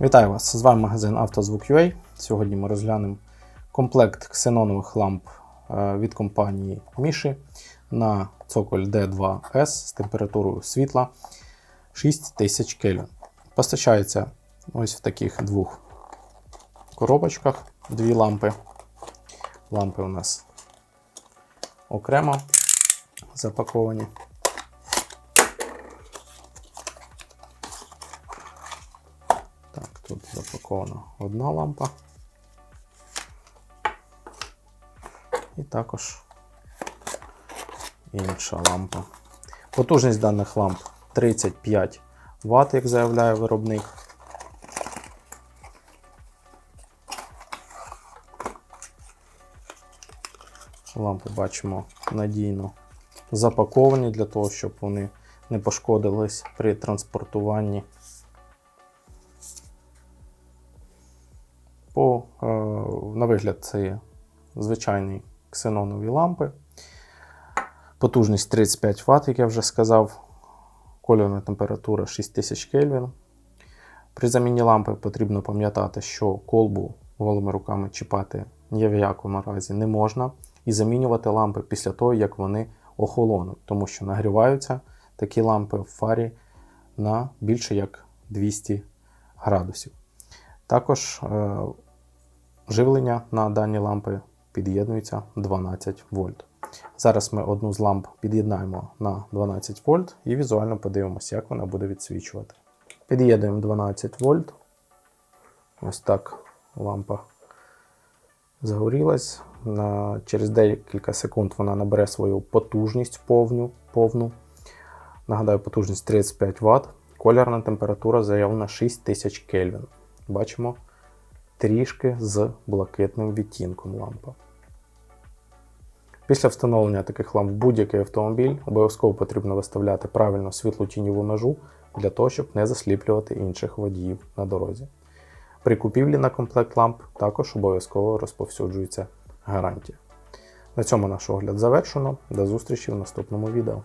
Вітаю вас! З вами магазин «Автозвук.UA». Сьогодні ми розглянемо комплект ксенонових ламп е, від компанії Міші на цоколь D2S з температурою світла 6000 Кельвін. Постачається ось в таких двох коробочках дві лампи. Лампи у нас окремо запаковані. Так, тут запакована одна лампа. І також інша лампа. Потужність даних ламп 35 Вт, як заявляє виробник. Лампи бачимо надійно запаковані для того, щоб вони не пошкодились при транспортуванні. Е, на вигляд, це звичайні ксенонові лампи. Потужність 35 Вт, як я вже сказав. Кольорна температура 6000 Кельвін. При заміні лампи потрібно пам'ятати, що колбу голими руками чіпати ні в якому разі не можна. І замінювати лампи після того, як вони охолонуть, тому що нагріваються такі лампи в фарі на більше як 200 градусів. Також е, живлення на дані лампи під'єднується 12 вольт. Зараз ми одну з ламп під'єднаємо на 12 вольт і візуально подивимося, як вона буде відсвічувати. Під'єднуємо 12 вольт. Ось так лампа загорілась. Через декілька секунд вона набере свою потужність повну. повну. Нагадаю, потужність 35 Вт. Колірна температура заявлена 6000 Кельвін. Бачимо трішки з блакитним відтінком лампа. Після встановлення таких ламп в будь-який автомобіль обов'язково потрібно виставляти правильно світлу тіньову межу для того, щоб не засліплювати інших водіїв на дорозі. При купівлі на комплект ламп також обов'язково розповсюджується гарантія. На цьому наш огляд завершено. До зустрічі в наступному відео.